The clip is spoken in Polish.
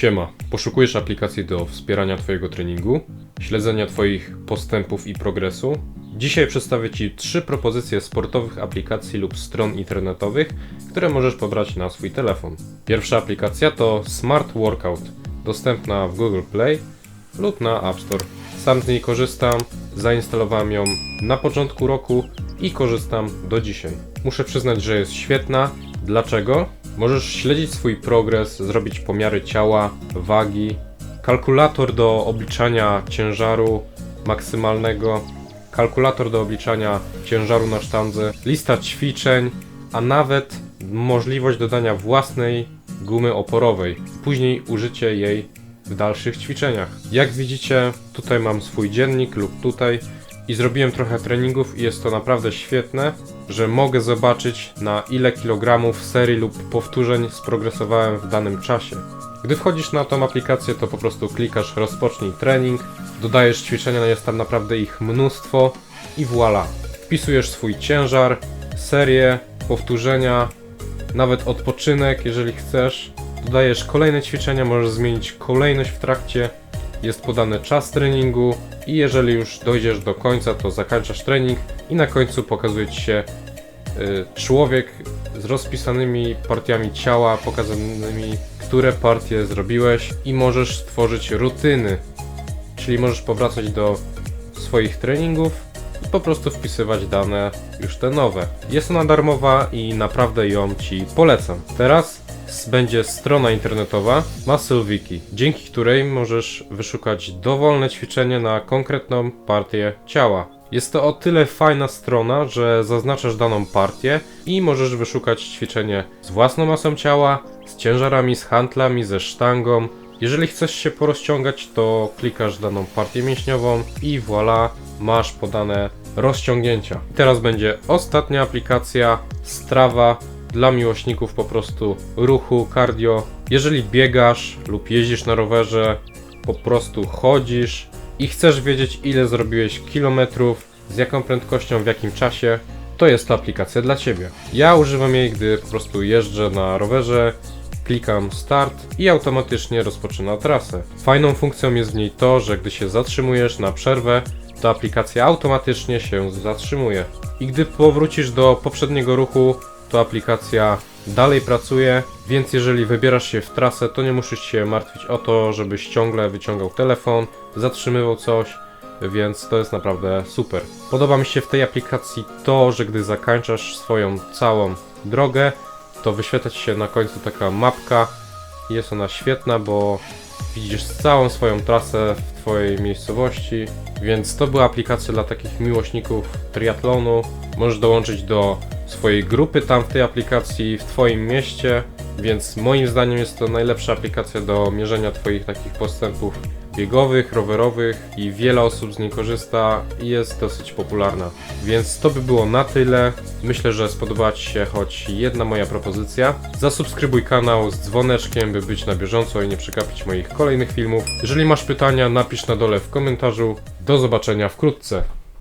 Siema, poszukujesz aplikacji do wspierania Twojego treningu, śledzenia Twoich postępów i progresu? Dzisiaj przedstawię Ci trzy propozycje sportowych aplikacji lub stron internetowych, które możesz pobrać na swój telefon. Pierwsza aplikacja to Smart Workout, dostępna w Google Play lub na App Store. Sam z niej korzystam, zainstalowałem ją na początku roku i korzystam do dzisiaj. Muszę przyznać, że jest świetna. Dlaczego? Możesz śledzić swój progres, zrobić pomiary ciała, wagi, kalkulator do obliczania ciężaru maksymalnego, kalkulator do obliczania ciężaru na sztandze, lista ćwiczeń, a nawet możliwość dodania własnej gumy oporowej, później użycie jej w dalszych ćwiczeniach. Jak widzicie, tutaj mam swój dziennik lub tutaj i zrobiłem trochę treningów i jest to naprawdę świetne, że mogę zobaczyć na ile kilogramów serii lub powtórzeń sprogresowałem w danym czasie. Gdy wchodzisz na tą aplikację, to po prostu klikasz rozpocznij trening, dodajesz ćwiczenia, jest tam naprawdę ich mnóstwo i voilà. Wpisujesz swój ciężar, serię, powtórzenia, nawet odpoczynek, jeżeli chcesz. Dodajesz kolejne ćwiczenia, możesz zmienić kolejność w trakcie. Jest podany czas treningu i jeżeli już dojdziesz do końca, to zakończasz trening i na końcu pokazuje Ci się y, człowiek z rozpisanymi partiami ciała, pokazanymi, które partie zrobiłeś i możesz stworzyć rutyny, czyli możesz powracać do swoich treningów i po prostu wpisywać dane już te nowe. Jest ona darmowa i naprawdę ją Ci polecam. Teraz będzie strona internetowa MuscleWiki, dzięki której możesz wyszukać dowolne ćwiczenie na konkretną partię ciała. Jest to o tyle fajna strona, że zaznaczasz daną partię i możesz wyszukać ćwiczenie z własną masą ciała, z ciężarami, z handlami, ze sztangą. Jeżeli chcesz się porozciągać, to klikasz daną partię mięśniową i voilà, masz podane rozciągnięcia. I teraz będzie ostatnia aplikacja Strava dla miłośników po prostu ruchu, cardio. Jeżeli biegasz lub jeździsz na rowerze, po prostu chodzisz i chcesz wiedzieć ile zrobiłeś kilometrów, z jaką prędkością, w jakim czasie, to jest to aplikacja dla Ciebie. Ja używam jej, gdy po prostu jeżdżę na rowerze, klikam start i automatycznie rozpoczyna trasę. Fajną funkcją jest w niej to, że gdy się zatrzymujesz na przerwę, to aplikacja automatycznie się zatrzymuje. I gdy powrócisz do poprzedniego ruchu, to aplikacja dalej pracuje, więc jeżeli wybierasz się w trasę, to nie musisz się martwić o to, żebyś ciągle wyciągał telefon, zatrzymywał coś, więc to jest naprawdę super. Podoba mi się w tej aplikacji to, że gdy zakończasz swoją całą drogę, to wyświetla się na końcu taka mapka. Jest ona świetna, bo widzisz całą swoją trasę w twojej miejscowości, więc to była aplikacja dla takich miłośników triatlonu. Możesz dołączyć do swojej grupy tam w tej aplikacji w twoim mieście, więc moim zdaniem jest to najlepsza aplikacja do mierzenia twoich takich postępów biegowych, rowerowych i wiele osób z niej korzysta i jest dosyć popularna. Więc to by było na tyle. Myślę, że spodobała Ci się choć jedna moja propozycja. Zasubskrybuj kanał z dzwoneczkiem, by być na bieżąco i nie przegapić moich kolejnych filmów. Jeżeli masz pytania, napisz na dole w komentarzu. Do zobaczenia wkrótce.